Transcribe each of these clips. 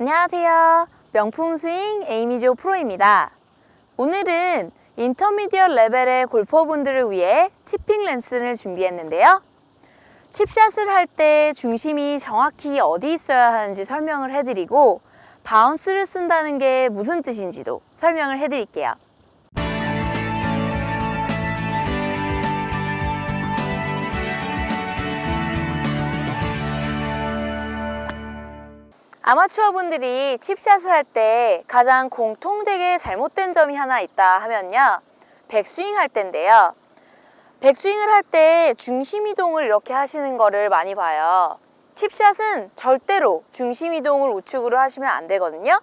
안녕하세요. 명품 스윙 에이미조 프로입니다. 오늘은 인터미디엇 레벨의 골퍼분들을 위해 치핑 렌슨을 준비했는데요. 칩샷을 할 때 중심이 정확히 어디 있어야 하는지 설명을 해드리고 바운스를 쓴다는 게 무슨 뜻인지도 설명을 해드릴게요. 아마추어 분들이 칩샷을 할 때 가장 공통되게 잘못된 점이 하나 있다 하면요. 백스윙 할 때인데요. 백스윙을 할 때 중심 이동을 이렇게 하시는 거를 많이 봐요. 칩샷은 절대로 중심 이동을 우측으로 하시면 안 되거든요.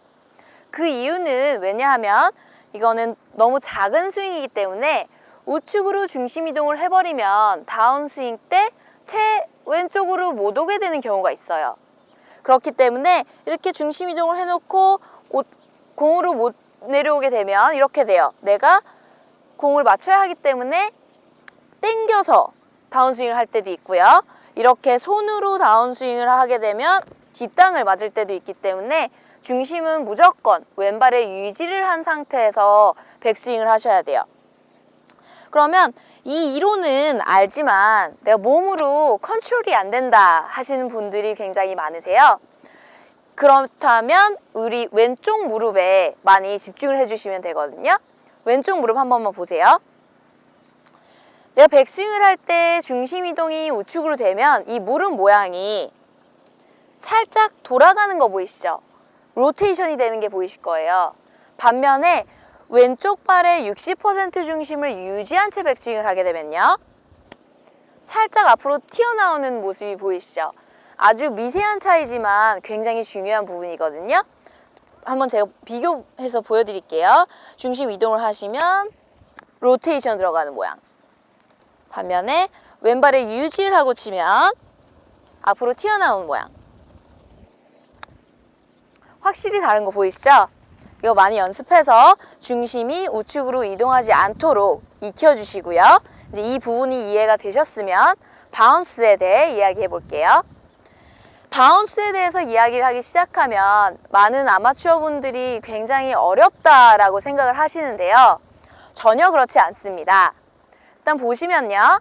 그 이유는 왜냐하면 이거는 너무 작은 스윙이기 때문에 우측으로 중심 이동을 해버리면 다운 스윙 때 채 왼쪽으로 못 오게 되는 경우가 있어요. 그렇기 때문에 이렇게 중심 이동을 해놓고 오- 공으로 못 내려오게 되면 이렇게 돼요. 내가 공을 맞춰야 하기 때문에 땡겨서 다운스윙을 할 때도 있고요. 이렇게 손으로 다운스윙을 하게 되면 뒷땅을 맞을 때도 있기 때문에 중심은 무조건 왼발에 유지를 한 상태에서 백스윙을 하셔야 돼요. 그러면 이 이론은 알지만 내가 몸으로 컨트롤이 안 된다 하시는 분들이 굉장히 많으세요. 그렇다면 우리 왼쪽 무릎에 많이 집중을 해주시면 되거든요. 왼쪽 무릎 한 번만 보세요. 내가 백스윙을 할 때 중심 이동이 우측으로 되면 이 무릎 모양이 살짝 돌아가는 거 보이시죠? 로테이션이 되는 게 보이실 거예요. 반면에 왼쪽 발의 60% 중심을 유지한 채 백스윙을 하게 되면요. 살짝 앞으로 튀어나오는 모습이 보이시죠? 아주 미세한 차이지만 굉장히 중요한 부분이거든요. 한번 제가 비교해서 보여드릴게요. 중심 이동을 하시면 로테이션 들어가는 모양. 반면에 왼발에 유지를 하고 치면 앞으로 튀어나오는 모양. 확실히 다른 거 보이시죠? 이거 많이 연습해서 중심이 우측으로 이동하지 않도록 익혀주시고요. 이제 이 부분이 이해가 되셨으면 바운스에 대해 이야기해 볼게요. 바운스에 대해서 이야기를 하기 시작하면 많은 아마추어 분들이 굉장히 어렵다라고 생각을 하시는데요. 전혀 그렇지 않습니다. 일단 보시면요.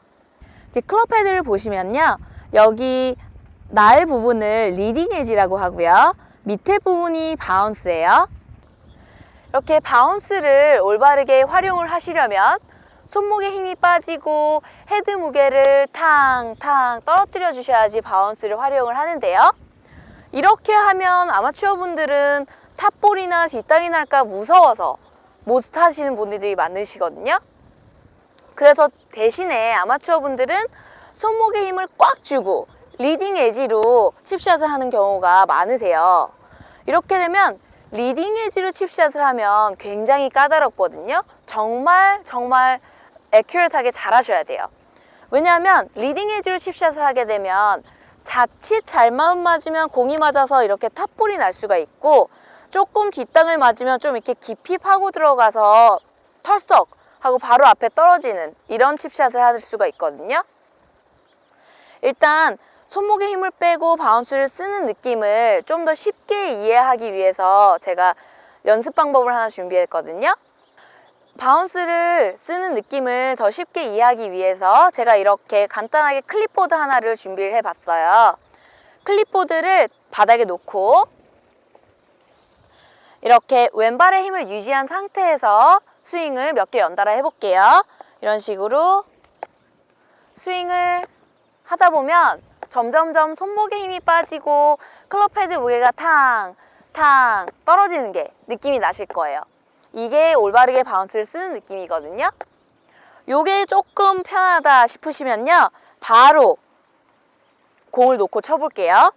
클럽 헤드를 보시면요. 여기 날 부분을 리딩 에지라고 하고요. 밑에 부분이 바운스예요. 이렇게 바운스를 올바르게 활용을 하시려면 손목에 힘이 빠지고 헤드 무게를 탕탕 떨어뜨려 주셔야지 바운스를 활용을 하는데요. 이렇게 하면 아마추어 분들은 탑볼이나 뒷땅이 날까 무서워서 못 타시는 분들이 많으시거든요. 그래서 대신에 아마추어 분들은 손목에 힘을 꽉 주고 리딩 에지로 칩샷을 하는 경우가 많으세요. 이렇게 되면 리딩 에지로 칩샷을 하면 굉장히 까다롭거든요. 정말 정말 애큐레이트하게 잘 하셔야 돼요. 왜냐하면 리딩 에지로 칩샷을 하게 되면 자칫 잘못 맞으면 공이 맞아서 이렇게 탑볼이 날 수가 있고 조금 뒷땅을 맞으면 좀 이렇게 깊이 파고 들어가서 털썩 하고 바로 앞에 떨어지는 이런 칩샷을 할 수가 있거든요. 일단 손목에 힘을 빼고 바운스를 쓰는 느낌을 좀 더 쉽게 이해하기 위해서 제가 연습 방법을 하나 준비했거든요. 바운스를 쓰는 느낌을 더 쉽게 이해하기 위해서 제가 이렇게 간단하게 클립보드 하나를 준비를 해봤어요. 클립보드를 바닥에 놓고 이렇게 왼발의 힘을 유지한 상태에서 스윙을 몇 개 연달아 해볼게요. 이런 식으로 스윙을 하다 보면 점점점 손목에 힘이 빠지고 클럽 헤드 무게가 탕, 탕 떨어지는 게 느낌이 나실 거예요. 이게 올바르게 바운스를 쓰는 느낌이거든요. 요게 조금 편하다 싶으시면요. 바로 공을 놓고 쳐볼게요.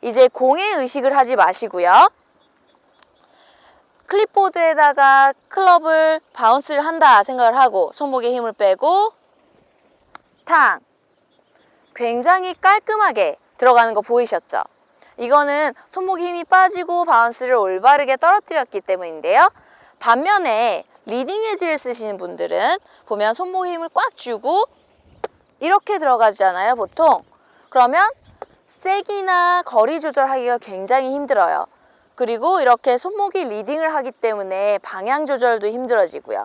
이제 공에 의식을 하지 마시고요. 클립보드에다가 클럽을 바운스를 한다 생각을 하고 손목에 힘을 빼고 탕 굉장히 깔끔하게 들어가는 거 보이셨죠? 이거는 손목에 힘이 빠지고 바운스를 올바르게 떨어뜨렸기 때문인데요. 반면에 리딩 에지를 쓰시는 분들은 보면 손목에 힘을 꽉 주고 이렇게 들어가잖아요, 보통. 그러면 세기나 거리 조절하기가 굉장히 힘들어요. 그리고 이렇게 손목이 리딩을 하기 때문에 방향 조절도 힘들어지고요.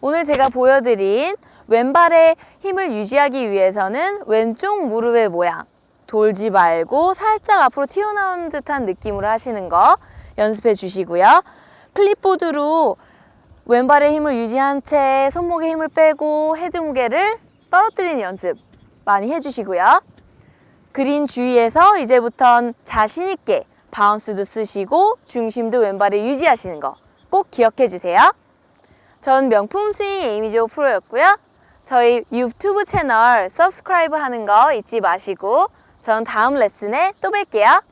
오늘 제가 보여드린 왼발의 힘을 유지하기 위해서는 왼쪽 무릎의 모양 돌지 말고 살짝 앞으로 튀어나오는 듯한 느낌으로 하시는 거 연습해 주시고요. 클립보드로 왼발의 힘을 유지한 채 손목의 힘을 빼고 헤드 무게를 떨어뜨리는 연습 많이 해주시고요. 그린 주위에서 이제부턴 자신 있게 바운스도 쓰시고 중심도 왼발에 유지하시는 거 꼭 기억해 주세요. 전 명품 스윙 에이미조 프로였고요. 저희 유튜브 채널 서브스크라이브 하는 거 잊지 마시고 전 다음 레슨에 또 뵐게요.